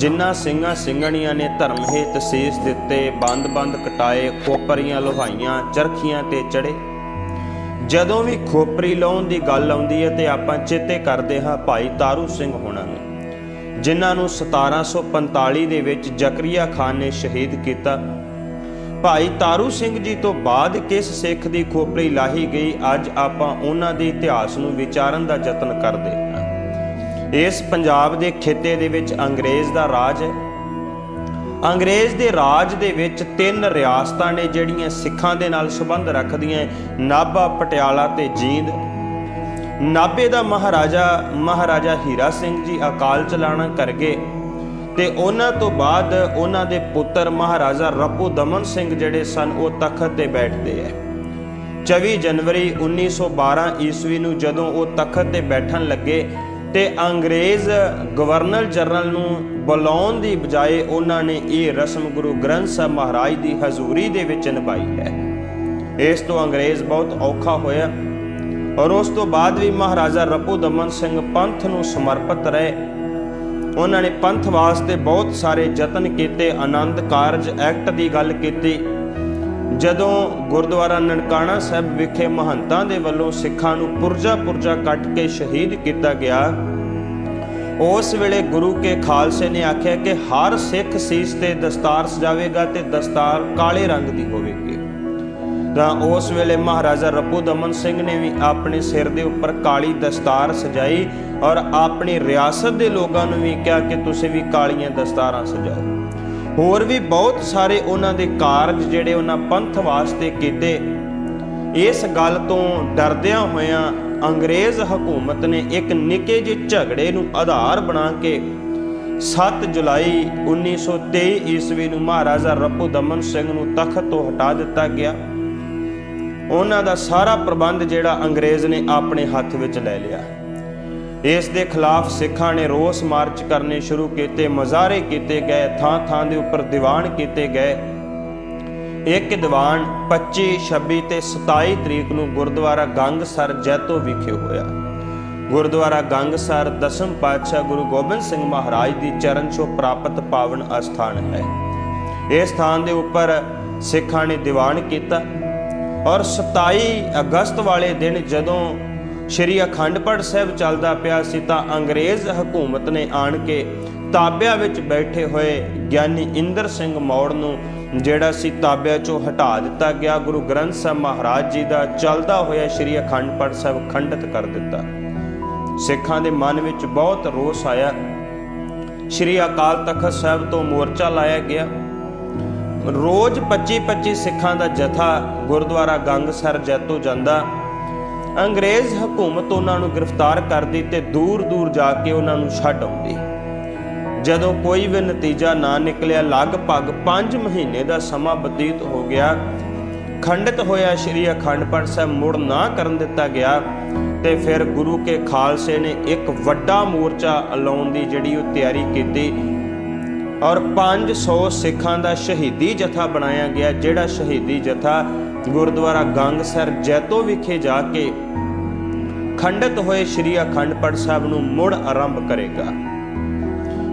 ਜਿਨ੍ਹਾਂ ਸਿੰਘਾਂ ਸਿੰਘਣੀਆਂ ਨੇ ਧਰਮ ਹੇਤ ਸੀਸ ਦਿੱਤੇ ਬੰਦ-ਬੰਦ ਕਟਾਏ, ਖੋਪਰੀਆਂ ਲੋਹਾਈਆਂ, ਚਰਖੀਆਂ ਤੇ ਚੜੇ। ਜਦੋਂ ਵੀ ਖੋਪਰੀ ਲਾਉਣ ਦੀ ਗੱਲ ਆਉਂਦੀ ਹੈ ਤੇ ਆਪਾਂ ਚੇਤੇ ਕਰਦੇ ਹਾਂ, ਭਾਈ ਤਾਰੂ ਸਿੰਘ ਹੋਣਾ ਨੂੰ, ਜਿਨ੍ਹਾਂ ਨੂੰ 1745 ਦੇ ਵਿੱਚ ਜ਼ਕਰੀਆ ਖਾਨ ਨੇ ਸ਼ਹੀਦ ਕੀਤਾ। ਭਾਈ ਤਾਰੂ ਸਿੰਘ ਜੀ ਤੋਂ ਬਾਅਦ ਕਿਸ ਸਿੱਖ ਦੀ ਖੋਪੜੀ ਲਾਹੀ ਗਈ, ਅੱਜ ਆਪਾਂ ਉਹਨਾਂ ਦੇ ਇਤਿਹਾਸ ਨੂੰ ਵਿਚਾਰਨ ਦਾ ਯਤਨ ਕਰਦੇ। ਇਸ ਪੰਜਾਬ ਦੇ ਖਿੱਤੇ ਦੇ ਵਿੱਚ ਅੰਗਰੇਜ਼ ਦਾ ਰਾਜ ਹੈ। ਅੰਗਰੇਜ਼ ਦੇ ਰਾਜ ਦੇ ਵਿੱਚ ਤਿੰਨ ਰਿਆਸਤਾਂ ਨੇ ਜਿਹੜੀਆਂ ਸਿੱਖਾਂ ਦੇ ਨਾਲ ਸੰਬੰਧ ਰੱਖਦੀਆਂ ਨਾਭਾ, ਪਟਿਆਲਾ ਤੇ ਜੀਂਦ। ਨਾਭੇ ਦਾ ਮਹਾਰਾਜਾ ਮਹਾਰਾਜਾ ਹੀਰਾ ਸਿੰਘ ਜੀ ਅਕਾਲ ਚਲਾਣਾ ਕਰ ਗਏ ਤੇ ਉਹਨਾਂ ਤੋਂ ਬਾਅਦ ਉਹਨਾਂ ਦੇ ਪੁੱਤਰ ਮਹਾਰਾਜਾ ਰਪੂ ਦਮਨ ਸਿੰਘ ਜਿਹੜੇ ਸਨ, ਉਹ ਤਖਤ ਤੇ ਬੈਠਦੇ ਐ 24 ਜਨਵਰੀ 1912 ਈਸਵੀ ਨੂੰ ਜਦੋਂ ਉਹ ਤਖਤ ਤੇ ਬੈਠਣ ਲੱਗੇ ਤੇ ਅੰਗਰੇਜ਼ ਗਵਰਨਰ ਜਨਰਲ ਨੂੰ ਬੁਲਾਉਣ ਦੀ ਬਜਾਏ ਉਹਨਾਂ ਨੇ ਇਹ ਰਸਮ ਗੁਰੂ ਗ੍ਰੰਥ ਸਾਹਿਬ ਮਹਾਰਾਜ ਦੀ ਹਜ਼ੂਰੀ ਦੇ ਵਿੱਚ ਨਿਭਾਈ ਹੈ। ਇਸ ਤੋਂ ਅੰਗਰੇਜ਼ ਬਹੁਤ ਔਖਾ ਹੋਇਆ ਔਰ ਉਸ ਤੋਂ ਬਾਅਦ ਵੀ ਮਹਾਰਾਜਾ ਰਪੂ ਦਮਨ ਸਿੰਘ ਪੰਥ ਨੂੰ ਸਮਰਪਿਤ ਰਹੇ। ਉਹਨਾਂ ਨੇ ਪੰਥ ਵਾਸਤੇ ਬਹੁਤ ਸਾਰੇ ਯਤਨ ਕੀਤੇ, ਆਨੰਦ ਕਾਰਜ, ਐਕਟ ਦੀ ਗੱਲ ਕੀਤੀ। ਜਦੋਂ ਗੁਰਦੁਆਰਾ ਨਨਕਾਣਾ ਸਾਹਿਬ ਵਿਖੇ ਮਹੰਤਾਂ ਦੇ ਵੱਲੋਂ ਸਿੱਖਾਂ ਨੂੰ ਪੁਰਜਾ ਪੁਰਜਾ ਕੱਟ ਕੇ ਸ਼ਹੀਦ ਕੀਤਾ ਗਿਆ, ਉਸ ਵੇਲੇ ਗੁਰੂ ਕੇ ਖਾਲਸੇ ਨੇ ਆਖਿਆ ਕਿ ਹਰ ਸਿੱਖ ਸੀਸ ਤੇ ਦਸਤਾਰ ਸਜਾਵੇਗਾ ਤੇ ਦਸਤਾਰ ਕਾਲੇ ਰੰਗ ਦੀ ਹੋਵੇਗੀ। ਤਾਂ ਉਸ ਵੇਲੇ ਮਹਾਰਾਜਾ ਰੱਬੂ ਦਮਨ ਸਿੰਘ ਨੇ ਵੀ ਆਪਣੇ ਸਿਰ ਦੇ ਉੱਪਰ ਕਾਲੀ ਦਸਤਾਰ ਸਜਾਈ ਔਰ ਆਪਣੀ ਰਿਆਸਤ ਦੇ ਲੋਕਾਂ ਨੂੰ ਵੀ ਕਿਹਾ ਕਿ ਤੁਸੀਂ ਵੀ ਕਾਲੀਆਂ ਦਸਤਾਰਾਂ ਸਜਾਓ। ਹੋਰ ਵੀ ਬਹੁਤ ਸਾਰੇ ਉਹਨਾਂ ਦੇ ਕਾਰਜ ਜਿਹੜੇ ਉਹਨਾਂ ਪੰਥ ਵਾਸਤੇ ਕੀਤੇ। ਇਸ ਗੱਲ ਤੋਂ ਡਰਦਿਆਂ ਹੋਇਆਂ ਅੰਗਰੇਜ਼ ਹਕੂਮਤ ਨੇ ਇੱਕ ਨਿੱਕੇ ਜਿਹੇ ਝਗੜੇ ਨੂੰ ਆਧਾਰ ਬਣਾ ਕੇ 7 ਜੁਲਾਈ 1923 ਈਸਵੀ ਨੂੰ ਮਹਾਰਾਜਾ ਰਪੂ ਦਮਨ ਸਿੰਘ ਨੂੰ ਤਖਤ ਤੋਂ ਹਟਾ ਦਿੱਤਾ ਗਿਆ। ਉਹਨਾਂ ਦਾ ਸਾਰਾ ਪ੍ਰਬੰਧ ਜਿਹੜਾ ਅੰਗਰੇਜ਼ ਨੇ ਆਪਣੇ ਹੱਥ ਵਿੱਚ ਲੈ ਲਿਆ। ਇਸ ਦੇ ਖਿਲਾਫ ਸਿੱਖਾਂ ਨੇ ਰੋਸ ਮਾਰਚ ਕਰਨੇ ਸ਼ੁਰੂ ਕੀਤੇ, ਮਜ਼ਾਰੇ ਕੀਤੇ ਗਏ ਥਾਂ ਥਾਂ ਦੇ ਉੱਪਰ ਦੀਵਾਨ ਕੀਤੇ ਗਏ। ਇੱਕ ਦੀਵਾਨ 25 26 ਤੇ 27 ਤਰੀਕ ਨੂੰ ਗੁਰਦੁਆਰਾ ਗੰਗਸਰ ਜੈਤੋ ਵਿਖੇ ਹੋਇਆ। ਗੁਰਦੁਆਰਾ ਗੰਗਸਰ ਦਸਮ ਪਾਤਸ਼ਾਹ ਗੁਰੂ ਗੋਬਿੰਦ ਸਿੰਘ ਮਹਾਰਾਜ ਦੀ ਚਰਨ ਛੋਹ ਪ੍ਰਾਪਤ ਪਾਵਨ ਅਸਥਾਨ ਹੈ। ਇਸ ਸਥਾਨ ਦੇ ਉੱਪਰ ਸਿੱਖਾਂ ਨੇ ਦੀਵਾਨ ਕੀਤਾ ਔਰ 27 ਅਗਸਤ ਵਾਲੇ ਦਿਨ ਜਦੋਂ ਸ਼੍ਰੀ ਅਖੰਡ ਪਾਠ ਸਾਹਿਬ ਚੱਲਦਾ ਪਿਆ ਸੀ ਤਾਂ ਅੰਗਰੇਜ਼ ਹਕੂਮਤ ਨੇ ਆਣ ਕੇ ਤਾਬਿਆਂ ਵਿੱਚ ਬੈਠੇ ਹੋਏ ਗਿਆਨੀ ਇੰਦਰ ਸਿੰਘ ਮੌੜ ਨੂੰ, ਜਿਹੜਾ ਸੀ ਤਾਬਿਆਂ ਚੋਂ ਹਟਾ ਦਿੱਤਾ ਗਿਆ, ਗੁਰੂ ਗ੍ਰੰਥ ਸਾਹਿਬ ਮਹਾਰਾਜ ਜੀ ਦਾ ਚੱਲਦਾ ਹੋਇਆ ਸ਼੍ਰੀ ਅਖੰਡ ਪਾਠ ਸਾਹਿਬ ਖੰਡਿਤ ਕਰ ਦਿੱਤਾ। ਸਿੱਖਾਂ ਦੇ ਮਨ ਵਿੱਚ ਬਹੁਤ ਰੋਸ ਆਇਆ। ਸ਼੍ਰੀ ਅਕਾਲ ਤਖਤ ਸਾਹਿਬ ਤੋਂ ਮੋਰਚਾ ਲਾਇਆ ਗਿਆ। ਰੋਜ਼ 25-25 ਸਿੱਖਾਂ ਦਾ ਜਥਾ ਗੁਰਦੁਆਰਾ ਗੰਗਸਰ ਜੈਤੋ ਜਾਂਦਾ। ਅੰਗਰੇਜ਼ ਹਕੂਮਤ ਉਹਨਾਂ ਨੂੰ ਗ੍ਰਿਫਤਾਰ ਕਰਦੀ ਤੇ ਦੂਰ-ਦੂਰ ਜਾ ਕੇ ਉਹਨਾਂ ਨੂੰ ਛੱਡ ਆਉਂਦੀ। ਜਦੋਂ ਕੋਈ ਵੀ ਨਤੀਜਾ ਨਾ ਨਿਕਲਿਆ, ਲਗਭਗ 5 ਮਹੀਨੇ ਦਾ ਸਮਾਂ ਬਤੀਤ ਹੋ ਗਿਆ। ਖੰਡਿਤ ਹੋਇਆ, ਸ਼੍ਰੀ ਅਖੰਡ ਪਾਠ ਸਾਹਿਬ ਮੁੜ ਨਾ ਕਰਨ ਦਿੱਤਾ ਗਿਆ ਤੇ ਫਿਰ ਗੁਰੂ ਕੇ ਖਾਲਸੇ ਨੇ ਇੱਕ ਵੱਡਾ ਮੋਰਚਾ ਲਾਉਣ ਦੀ ਜਿਹੜੀ ਉਹ ਤਿਆਰੀ ਕੀਤੀ ਔਰ 500 ਸਿੱਖਾਂ ਦਾ ਸ਼ਹੀਦੀ ਜਥਾ ਬਣਾਇਆ ਗਿਆ, ਜਿਹੜਾ ਸ਼ਹੀਦੀ ਜਥਾ ਗੁਰਦੁਆਰਾ ਗੰਗਸਰ ਜੈਤੋ ਵਿਖੇ ਜਾ ਕੇ ਖੰਡਿਤ ਹੋਏ ਸ਼੍ਰੀ ਅਖੰਡ ਪਾਠ ਸਾਹਿਬ ਨੂੰ ਮੁੜ ਆਰੰਭ ਕਰੇਗਾ।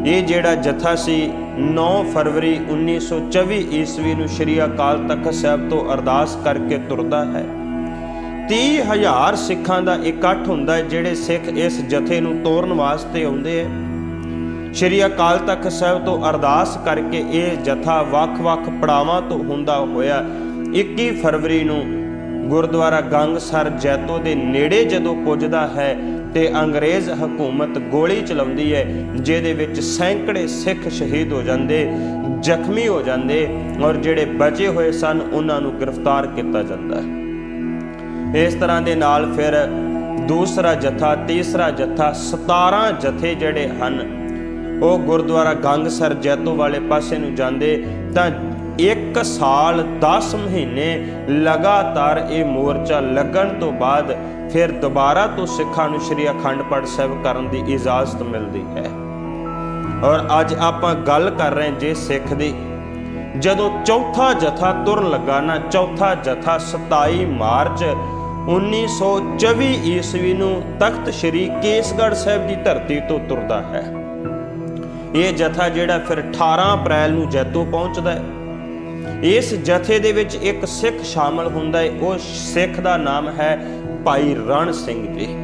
ਇਹ ਜਿਹੜਾ ਜਥਾ ਸੀ 9 ਫਰਵਰੀ 1924 ਈਸਵੀ ਨੂੰ ਸ਼੍ਰੀ ਅਕਾਲ ਤਖਤ ਸਾਹਿਬ ਤੋਂ ਅਰਦਾਸ ਕਰਕੇ ਤੁਰਦਾ ਹੈ। 30000 ਸਿੱਖਾਂ ਦਾ ਇਕੱਠ ਹੁੰਦਾ ਹੈ, ਜਿਹੜੇ ਸਿੱਖ ਇਸ ਜਥੇ ਨੂੰ ਤੋਰਨ ਵਾਸਤੇ ਆਉਂਦੇ ਹੈ। ਸ਼੍ਰੀ ਅਕਾਲ ਤਖਤ ਸਾਹਿਬ ਤੋਂ ਅਰਦਾਸ ਕਰਕੇ ਇਹ ਜਥਾ ਵੱਖ-ਵੱਖ ਪੜਾਵਾਂ ਤੋਂ ਹੁੰਦਾ ਹੋਇਆ 21 ਫਰਵਰੀ ਨੂੰ ਗੁਰਦੁਆਰਾ ਗੰਗਸਰ ਜੈਤੋ ਦੇ ਨੇੜੇ ਜਦੋਂ ਪੁੱਜਦਾ ਹੈ ਤੇ ਅੰਗਰੇਜ਼ ਹਕੂਮਤ ਗੋਲੀ ਚਲਾਉਂਦੀ ਹੈ, ਜਿਹਦੇ ਵਿੱਚ ਸੈਂਕੜੇ ਸਿੱਖ ਸ਼ਹੀਦ ਹੋ ਜਾਂਦੇ, ਜ਼ਖਮੀ ਹੋ ਜਾਂਦੇ ਔਰ ਜਿਹੜੇ ਬਚੇ ਹੋਏ ਸਨ, ਉਹਨਾਂ ਨੂੰ ਗ੍ਰਿਫਤਾਰ ਕੀਤਾ ਜਾਂਦਾ ਹੈ। ਇਸ ਤਰ੍ਹਾਂ ਦੇ ਨਾਲ ਫਿਰ ਦੂਸਰਾ ਜਥਾ, ਤੀਸਰਾ ਜਥਾ 17 ਜਥੇ ਜਿਹੜੇ ਹਨ, ਉਹ ਗੁਰਦੁਆਰਾ ਗੰਗਸਰ ਜੈਤੋ ਵਾਲੇ ਪਾਸੇ ਨੂੰ ਜਾਂਦੇ ਤਾਂ ਇੱਕ ਸਾਲ 10 ਮਹੀਨੇ ਲਗਾਤਾਰ ਇਹ ਮੋਰਚਾ ਲੱਗਣ ਤੋਂ ਬਾਅਦ ਫਿਰ ਦੁਬਾਰਾ ਤੋਂ ਸਿੱਖਾਂ ਨੂੰ ਸ਼੍ਰੀ ਅਖੰਡ ਪਾਠ ਸਾਹਿਬ ਕਰਨ ਦੀ ਇਜਾਜ਼ਤ ਮਿਲਦੀ ਹੈ। ਔਰ ਅੱਜ ਆਪਾਂ ਗੱਲ ਕਰ ਰਹੇ ਜੇ ਸਿੱਖ ਦੀ। ਜਦੋਂ ਚੌਥਾ ਜਥਾ ਤੁਰਨ ਲੱਗਾ ਨਾ, ਚੌਥਾ ਜਥਾ 27 ਮਾਰਚ 1924 ਈਸਵੀ ਨੂੰ ਤਖਤ ਸ੍ਰੀ ਕੇਸਗੜ੍ਹ ਸਾਹਿਬ ਦੀ ਧਰਤੀ ਤੋਂ ਤੁਰਦਾ ਹੈ। ਇਹ ਜਥਾ ਜਿਹੜਾ ਫਿਰ 18 ਅਪ੍ਰੈਲ ਨੂੰ ਜੈਤੋ ਪਹੁੰਚਦਾ ਹੈ। ਇਸ ਜਥੇ ਦੇ ਵਿੱਚ ਇੱਕ ਸਿੱਖ ਸ਼ਾਮਲ ਹੁੰਦਾ ਹੈ। ਉਹ ਸਿੱਖ ਦਾ ਨਾਮ ਹੈ ਭਾਈ ਰਣ ਸਿੰਘ ਜੀ।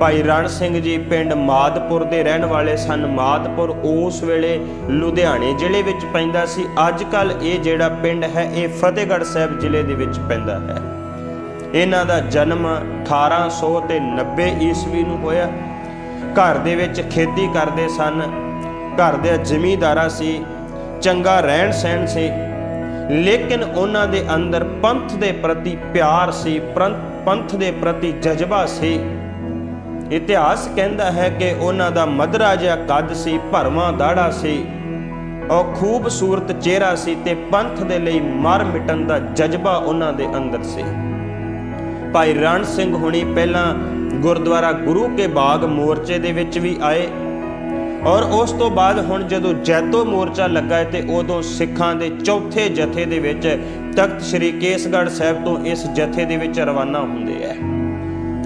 ਭਾਈ ਰਣ ਸਿੰਘ ਜੀ ਪਿੰਡ ਮਾਦਪੁਰ ਦੇ ਰਹਿਣ ਵਾਲੇ ਸਨ। ਮਾਦਪੁਰ ਉਸ ਵੇਲੇ ਲੁਧਿਆਣੇ ਜ਼ਿਲ੍ਹੇ ਵਿੱਚ ਪੈਂਦਾ ਸੀ। ਅੱਜ ਕੱਲ ਇਹ ਜਿਹੜਾ ਪਿੰਡ ਹੈ, ਇਹ ਫਤਿਹਗੜ੍ਹ ਸਾਹਿਬ ਜ਼ਿਲ੍ਹੇ ਦੇ ਵਿੱਚ ਪੈਂਦਾ ਹੈ। ਇਹਨਾਂ ਦਾ ਜਨਮ 1890 ਈਸਵੀ ਨੂੰ ਹੋਇਆ। ਘਰ ਦੇ ਵਿੱਚ ਖੇਤੀ ਕਰਦੇ ਸਨ। ਘਰ ਦੇ ਜ਼ਮੀਂਦਾਰਾ ਸੀ। ਚੰਗਾ ਰਹਿਣ ਸਹਿਣ ਸੀ। ਲੇਕਿਨ ਉਹਨਾਂ ਦੇ ਅੰਦਰ ਪੰਥ ਦੇ ਪ੍ਰਤੀ ਪਿਆਰ ਸੀ ਪੰਥ ਦੇ ਪ੍ਰਤੀ ਜਜ਼ਬਾ ਸੀ। ਇਤਿਹਾਸ ਕਹਿੰਦਾ ਹੈ ਕਿ ਉਹਨਾਂ ਦਾ ਮਧਰਾ ਜਿਹਾ ਕੱਦ ਸੀ, ਭਰਵਾਂ ਦਾੜਾ ਸੀ। ਉਹ ਖੂਬਸੂਰਤ ਚਿਹਰਾ ਸੀ ਤੇ ਪੰਥ ਦੇ ਲਈ ਮਰ ਮਿਟਣ ਦਾ ਜਜ਼ਬਾ ਉਹਨਾਂ ਦੇ ਅੰਦਰ ਸੀ। ਭਾਈ ਰਣ ਸਿੰਘ ਹੁਣੀ ਪਹਿਲਾਂ ਗੁਰਦੁਆਰਾ ਗੁਰੂ ਕੇ ਬਾਗ ਮੋਰਚੇ ਦੇ ਵਿੱਚ ਵੀ ਆਏ। ਔਰ ਉਸ ਤੋਂ ਬਾਅਦ ਹੁਣ ਜਦੋਂ ਜੈਤੋ ਮੋਰਚਾ ਲੱਗਾ ਹੈ ਤੇ ਉਦੋਂ ਸਿੱਖਾਂ ਦੇ ਚੌਥੇ ਜਥੇ ਦੇ ਵਿੱਚ ਤਖਤ ਸ੍ਰੀ ਕੇਸਗੜ੍ਹ ਸਾਹਿਬ ਤੋਂ ਇਸ ਜਥੇ ਦੇ ਵਿੱਚ ਰਵਾਨਾ ਹੁੰਦੇ ਐ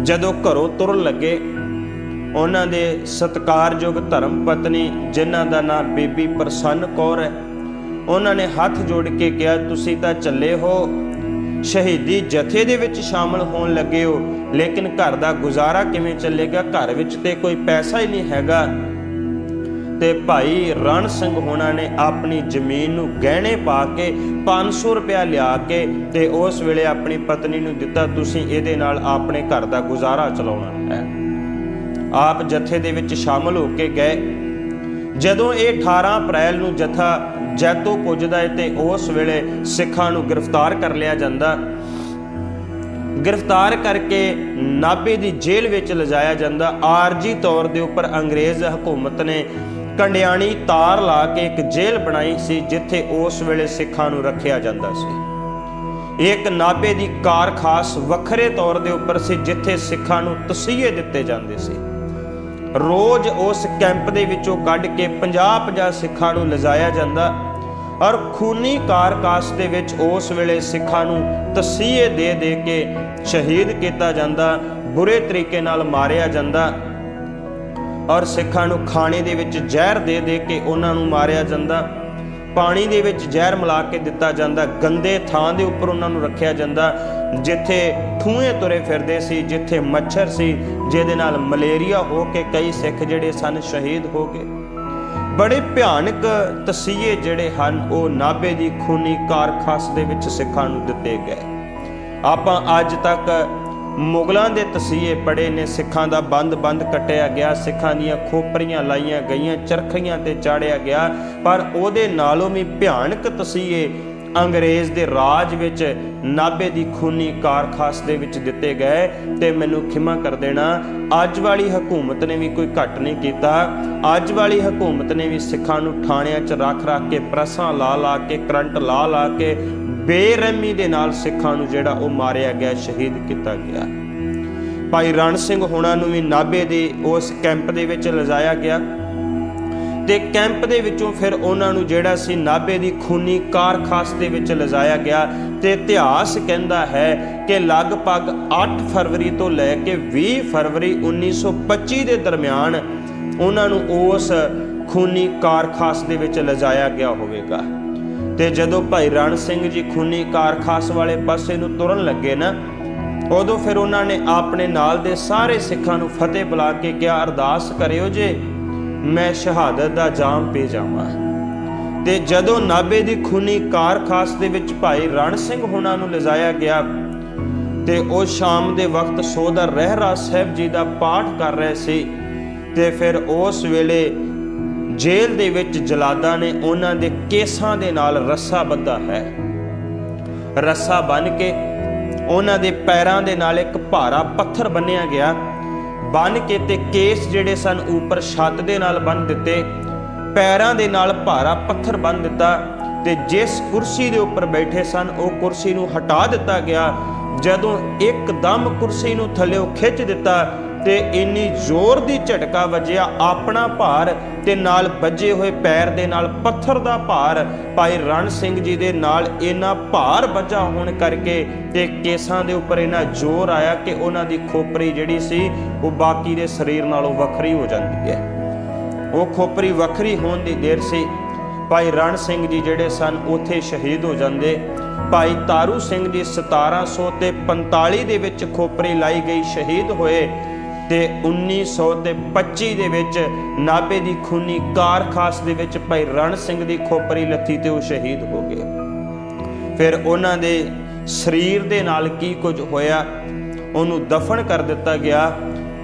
ਜਦੋਂ ਘਰੋਂ ਤੁਰਨ ਲੱਗੇ, ਉਹਨਾਂ ਦੇ ਸਤਕਾਰਯੋਗ ਧਰਮ ਪਤਨੀ, ਜਿਨ੍ਹਾਂ ਦਾ ਨਾਮ ਬੀਬੀ ਪ੍ਰਸੰਨ ਕੌਰ ਹੈ, ਉਹਨਾਂ ਨੇ ਹੱਥ ਜੋੜ ਕੇ ਕਿਹਾ, ਤੁਸੀਂ ਤਾਂ ਚੱਲੇ ਹੋ, ਸ਼ਹੀਦੀ ਜਥੇ ਦੇ ਵਿੱਚ ਸ਼ਾਮਲ ਹੋਣ ਲੱਗੇ ਹੋ, ਲੇਕਿਨ ਘਰ ਦਾ ਗੁਜ਼ਾਰਾ ਕਿਵੇਂ ਚੱਲੇਗਾ? ਘਰ ਵਿੱਚ ਤੇ ਕੋਈ ਪੈਸਾ ਹੀ ਨਹੀਂ ਹੈਗਾ। ਤੇ ਭਾਈ ਰਣ ਸਿੰਘ ਹੋਣਾ ਨੇ ਆਪਣੀ ਜ਼ਮੀਨ ਨੂੰ ਗਹਿਣੇ ਪਾ ਕੇ 500 ਰੁਪਇਆ ਲਿਆ ਕੇ ਤੇ ਉਸ ਵੇਲੇ ਆਪਣੀ ਪਤਨੀ ਨੂੰ ਦਿੱਤਾ, ਤੁਸੀਂ ਇਹਦੇ ਨਾਲ ਆਪਣੇ ਘਰ ਦਾ ਗੁਜ਼ਾਰਾ ਚਲਾਉਣਾ ਹੈ। ਆਪ ਜਥੇ ਦੇ ਵਿੱਚ ਸ਼ਾਮਲ ਹੋ ਕੇ ਗਏ। ਜਦੋਂ ਇਹ 18 ਅਪ੍ਰੈਲ ਨੂੰ ਜਥਾ ਜੈਤੋ ਪੁੱਜਦਾ ਹੈ ਤੇ ਉਸ ਵੇਲੇ ਸਿੱਖਾਂ ਨੂੰ ਗ੍ਰਿਫਤਾਰ ਕਰ ਲਿਆ ਜਾਂਦਾ। ਗ੍ਰਿਫਤਾਰ ਕਰਕੇ ਨਾਭੇ ਦੀ ਜੇਲ੍ਹ ਵਿੱਚ ਲਿਜਾਇਆ ਜਾਂਦਾ। ਆਰਜੀ ਤੌਰ ਦੇ ਉੱਪਰ ਅੰਗਰੇਜ਼ ਹਕੂਮਤ ਨੇ ਕੰਡਿਆਣੀ ਤਾਰ ਲਾ ਕੇ ਇੱਕ ਜੇਲ੍ਹ ਬਣਾਈ ਸੀ, ਜਿੱਥੇ ਉਸ ਵੇਲੇ ਸਿੱਖਾਂ ਨੂੰ ਰੱਖਿਆ ਜਾਂਦਾ ਸੀ। ਇੱਕ ਨਾਭੇ ਦੀ ਕਾਰ ਖਾਸ ਵੱਖਰੇ ਤੌਰ ਦੇ ਉੱਪਰ ਸੀ, ਜਿੱਥੇ ਸਿੱਖਾਂ ਨੂੰ ਤਸੀਹੇ ਦਿੱਤੇ ਜਾਂਦੇ ਸੀ। ਰੋਜ਼ ਉਸ ਕੈਂਪ ਦੇ ਵਿੱਚੋਂ ਕੱਢ ਕੇ 50-50 ਸਿੱਖਾਂ ਨੂੰ ਲਿਜਾਇਆ ਜਾਂਦਾ। ਔਰ ਖੂਨੀ ਕਾਰਕਾਸ ਦੇ ਵਿੱਚ ਉਸ ਵੇਲੇ ਸਿੱਖਾਂ ਨੂੰ ਤਸੀਹੇ ਦੇ ਦੇ ਕੇ ਸ਼ਹੀਦ ਕੀਤਾ ਜਾਂਦਾ, ਬੁਰੇ ਤਰੀਕੇ ਨਾਲ ਮਾਰਿਆ ਜਾਂਦਾ ਔਰ ਸਿੱਖਾਂ ਨੂੰ ਖਾਣੇ ਦੇ ਵਿੱਚ ਜ਼ਹਿਰ ਦੇ ਦੇ ਕੇ ਉਹਨਾਂ ਨੂੰ ਮਾਰਿਆ ਜਾਂਦਾ, ਪਾਣੀ ਦੇ ਵਿੱਚ ਜ਼ਹਿਰ ਮਿਲਾ ਕੇ ਦਿੱਤਾ ਜਾਂਦਾ, ਗੰਦੇ ਥਾਂ ਦੇ ਉੱਪਰ ਉਹਨਾਂ ਨੂੰ ਰੱਖਿਆ ਜਾਂਦਾ, ਜਿੱਥੇ ਠੂਏ ਤੁਰੇ ਫਿਰਦੇ ਸੀ, ਜਿੱਥੇ ਮੱਛਰ ਸੀ, ਜਿਹਦੇ ਨਾਲ ਮਲੇਰੀਆ ਹੋ ਕੇ ਕਈ ਸਿੱਖ ਜਿਹੜੇ ਸਨ ਸ਼ਹੀਦ ਹੋ ਗਏ। ਬੜੇ ਭਿਆਨਕ ਤਸੀਹੇ ਜਿਹੜੇ ਹਨ, ਉਹ ਨਾਭੇ ਦੀ ਖੂਨੀ ਕਾਰਖਾਸ ਦੇ ਵਿੱਚ ਸਿੱਖਾਂ ਨੂੰ ਦਿੱਤੇ ਗਏ। ਆਪਾਂ ਅੱਜ ਤੱਕ ਮੁਗਲਾਂ ਦੇ ਤਸੀਹੇ ਪੜੇ ਨੇ, ਸਿੱਖਾਂ ਦਾ ਬੰਦ-ਬੰਦ ਕੱਟਿਆ ਗਿਆ, ਸਿੱਖਾਂ ਦੀਆਂ ਖੋਪਰੀਆਂ ਲਾਈਆਂ ਗਈਆਂ, ਚਰਖੀਆਂ ਤੇ ਚਾੜਿਆ ਗਿਆ, ਪਰ ਉਹਦੇ ਨਾਲੋਂ ਵੀ ਭਿਆਨਕ ਤਸੀਹੇ ਅੰਗਰੇਜ਼ ਦੇ ਰਾਜ ਵਿੱਚ ਨਾਭੇ ਦੀ ਖੂਨੀ ਕਾਰਖਾਸ ਦੇ ਵਿੱਚ ਦਿੱਤੇ ਗਏ ਤੇ ਮੈਨੂੰ ਖਿਮਾ ਕਰ ਦੇਣਾ। ਅੱਜ ਵਾਲੀ ਹਕੂਮਤ ਨੇ ਵੀ ਕੋਈ ਘੱਟ ਨਹੀਂ ਕੀਤਾ। ਅੱਜ ਵਾਲੀ ਹਕੂਮਤ ਨੇ ਵੀ ਸਿੱਖਾਂ ਨੂੰ ਥਾਣਿਆਂ 'ਚ ਰੱਖ ਰੱਖ ਕੇ ਪ੍ਰੈਸਾਂ ਲਾ ਲਾ ਕੇ, ਕਰੰਟ ਲਾ ਲਾ ਕੇ ਬੇਰਹਿਮੀ ਦੇ ਨਾਲ ਸਿੱਖਾਂ ਨੂੰ ਜਿਹੜਾ ਉਹ ਮਾਰਿਆ ਗਿਆ, ਸ਼ਹੀਦ ਕੀਤਾ ਗਿਆ। ਭਾਈ ਰਣ ਸਿੰਘ ਹੋਣਾ ਨੂੰ ਵੀ ਨਾਭੇ ਦੇ ਉਸ ਕੈਂਪ ਦੇ ਵਿੱਚ ਲਿਜਾਇਆ ਗਿਆ। ਤੇ ਕੈਂਪ ਦੇ ਵਿੱਚੋਂ ਫਿਰ ਉਹਨਾਂ ਨੂੰ ਜਿਹੜਾ ਸੀ ਨਾਭੇ ਦੀ ਖੂਨੀ ਕਾਰਖਾਸ ਦੇ ਵਿੱਚ ਲਿਜਾਇਆ ਗਿਆ ਤੇ ਇਤਿਹਾਸ ਕਹਿੰਦਾ ਹੈ ਕਿ ਲਗਭਗ 8 ਫਰਵਰੀ ਤੋਂ ਲੈ ਕੇ 20 ਫਰਵਰੀ 1925 ਦੇ ਦਰਮਿਆਨ ਉਹਨਾਂ ਨੂੰ ਉਸ ਖੂਨੀ ਕਾਰਖਾਸ ਦੇ ਵਿੱਚ ਲਿਜਾਇਆ ਗਿਆ ਹੋਵੇਗਾ। ਤੇ ਜਦੋਂ ਭਾਈ ਰਣ ਸਿੰਘ ਜੀ ਖੂਨੀ ਕਾਰਖਾਸ ਵਾਲੇ ਪਾਸੇ ਨੂੰ ਤੁਰਨ ਲੱਗੇ ਨਾ, ਉਦੋਂ ਫਿਰ ਉਹਨਾਂ ਨੇ ਆਪਣੇ ਨਾਲ ਦੇ ਸਾਰੇ ਸਿੱਖਾਂ ਨੂੰ ਫਤਿਹ ਬੁਲਾ ਕੇ ਕਿਹਾ, ਅਰਦਾਸ ਕਰਿਓ ਜੇ ਮੈਂ ਸ਼ਹਾਦਤ ਦਾ ਜਾਮ ਪੀ ਜਾਵਾਂ। ਤੇ ਜਦੋਂ ਨਾਬੇ ਦੀ ਖੂਨੀ ਕਾਰ ਖਾਸ ਦੇ ਵਿੱਚ ਭਾਈ ਰਣ ਸਿੰਘ ਹੋਣਾ ਨੂੰ ਲਿਜਾਇਆ ਗਿਆ, ਤੇ ਉਹ ਸ਼ਾਮ ਦੇ ਵਕਤ ਸੋਦਾ ਰਹਿਰਾ ਸਾਹਿਬ ਜੀ ਦਾ ਪਾਠ ਕਰ ਰਹੇ ਸੀ, ਤੇ ਫਿਰ ਉਸ ਵੇਲੇ ਜੇਲ੍ਹ ਦੇ ਵਿੱਚ ਜਲਾਦਾਂ ਨੇ ਉਹਨਾਂ ਦੇ ਕੇਸਾਂ ਦੇ ਨਾਲ ਰੱਸਾ ਬੱਧਾ ਹੈ। ਰੱਸਾ ਬੰਨ ਕੇ ਉਹਨਾਂ ਦੇ ਪੈਰਾਂ ਦੇ ਨਾਲ ਇੱਕ ਭਾਰਾ ਪੱਥਰ ਬੰਨਿਆ ਗਿਆ ਬੰਨ ਕੇ ਤੇ ਕੇਸ ਜਿਹੜੇ ਸਨ ਉੱਪਰ ਛੱਤ ਦੇ ਨਾਲ ਬੰਨ ਦਿੱਤੇ, ਪੈਰਾਂ ਦੇ ਨਾਲ ਭਾਰਾ ਪੱਥਰ ਬੰਨ ਦਿੱਤਾ ਤੇ ਜਿਸ ਕੁਰਸੀ ਦੇ ਉੱਪਰ ਬੈਠੇ ਸਨ ਉਹ ਕੁਰਸੀ ਨੂੰ ਹਟਾ ਦਿੱਤਾ ਗਿਆ। ਜਦੋਂ ਇੱਕਦਮ ਕੁਰਸੀ ਨੂੰ ਥੱਲੇੋਂ ਖਿੱਚ ਦਿੱਤਾ ਤੇ ਇੰਨੀ ਜ਼ੋਰ ਦੀ ਝਟਕਾ ਵੱਜਿਆ, ਆਪਣਾ ਭਾਰ ਤੇ ਨਾਲ ਵੱਜੇ ਹੋਏ ਪੈਰ ਦੇ ਨਾਲ ਪੱਥਰ ਦਾ ਭਾਰ, ਭਾਈ ਰਣ ਸਿੰਘ ਜੀ ਦੇ ਨਾਲ ਇੰਨਾ ਭਾਰ ਵੱਜਾ ਹੋਣ ਕਰਕੇ ਤੇ ਕੇਸਾਂ ਦੇ ਉੱਪਰ ਇੰਨਾ ਜ਼ੋਰ ਆਇਆ ਕਿ ਉਹਨਾਂ ਦੀ ਖੋਪਰੀ ਜਿਹੜੀ ਸੀ ਉਹ ਬਾਕੀ ਦੇ ਸਰੀਰ ਨਾਲੋਂ ਵੱਖਰੀ ਹੋ ਜਾਂਦੀ ਹੈ। ਉਹ ਖੋਪਰੀ ਵੱਖਰੀ ਹੋਣ ਦੀ ਦੇਰ ਸੀ। ਭਾਈ ਰਣ ਸਿੰਘ ਜੀ ਜਿਹੜੇ ਸਨ, ਉੱਥੇ ਸ਼ਹੀਦ ਹੋ ਜਾਂਦੇ। ਭਾਈ ਤਾਰੂ ਸਿੰਘ ਜੀ 1700 ਤੇ 45 ਦੇ ਵਿੱਚ ਖੋਪਰੀ ਲਾਈ ਗਈ, ਸ਼ਹੀਦ ਹੋਏ ਤੇ 1925 ਦੇ ਵਿੱਚ ਨਾਭੇ ਦੀ ਖੂਨੀ ਕਾਰ ਖਾਸ ਦੇ ਵਿੱਚ ਭਾਈ ਰਣ ਸਿੰਘ ਦੀ ਖੋਪਰੀ ਲੱਥੀ ਤੇ ਉਹ ਸ਼ਹੀਦ ਹੋ ਗਏ। ਫਿਰ ਉਹਨਾਂ ਦੇ ਸਰੀਰ ਦੇ ਨਾਲ ਕੀ ਕੁਝ ਹੋਇਆ? ਉਹਨੂੰ ਦਫਨ ਕਰ ਦਿੱਤਾ ਗਿਆ।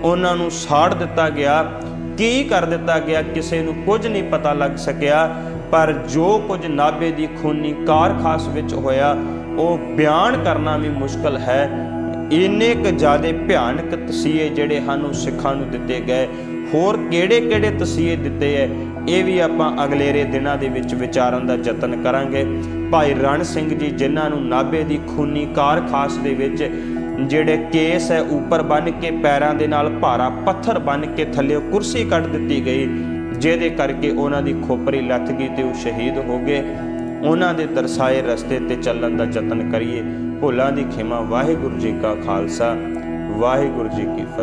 ਉਹਨਾਂ ਨੂੰ ਸਾੜ ਦਿੱਤਾ ਗਿਆ, ਕੀ ਕਰ ਦਿੱਤਾ ਗਿਆ ਕਿਸੇ ਨੂੰ ਕੁਝ ਨਹੀਂ ਪਤਾ ਲੱਗ ਸਕਿਆ, ਪਰ ਜੋ ਕੁਝ ਨਾਭੇ ਦੀ ਖੂਨੀ ਕਾਰ ਖਾਸ ਵਿੱਚ ਹੋਇਆ, ਉਹ ਬਿਆਨ ਕਰਨਾ ਵੀ ਮੁਸ਼ਕਲ ਹੈ। ਇੰਨੇ ਕੁ ਜ਼ਿਆਦੇ ਭਿਆਨਕ ਤਸੀਹੇ ਜਿਹੜੇ ਸਾਨੂੰ ਸਿੱਖਾਂ ਨੂੰ ਦਿੱਤੇ ਗਏ। ਹੋਰ ਕਿਹੜੇ-ਕਿਹੜੇ ਤਸੀਹੇ ਦਿੱਤੇ ਐ, ਇਹ ਵੀ ਆਪਾਂ ਅਗਲੇਰੇ ਦਿਨਾਂ ਦੇ ਵਿੱਚ ਵਿਚਾਰਨ ਦਾ ਯਤਨ ਕਰਾਂਗੇ। ਭਾਈ ਰਣ ਸਿੰਘ ਜੀ, ਜਿਨ੍ਹਾਂ ਨੂੰ ਨਾਭੇ ਦੀ ਖੂਨੀ ਕਾਰ ਖਾਸ ਦੇ ਵਿੱਚ ਜਿਹੜੇ ਕੇਸ ਹੈ ਉੱਪਰ ਬੰਨ ਕੇ ਪੈਰਾਂ ਦੇ ਨਾਲ ਭਾਰਾ ਪੱਥਰ ਬੰਨ ਕੇ ਥੱਲੇ ਕੁਰਸੀ ਕੱਢ ਦਿੱਤੀ ਗਈ, ਜਿਹਦੇ ਕਰਕੇ ਉਹਨਾਂ ਦੀ ਖੋਪਰੀ ਲੱਥ ਗਈ ਤੇ ਉਹ ਸ਼ਹੀਦ ਹੋ ਗਏ। ਉਹਨਾਂ ਦੇ ਦਰਸਾਏ ਰਸਤੇ ਤੇ ਚੱਲਣ ਦਾ ਯਤਨ ਕਰੀਏ। ਭੁੱਲਾਂ ਦੀ ਖਿਮਾ, ਵਾਹਿਗੁਰੂ ਜੀ ਕਾ ਖਾਲਸਾ, ਵਾਹਿਗੁਰੂ ਜੀ ਕੀ ਫਤਿਹ।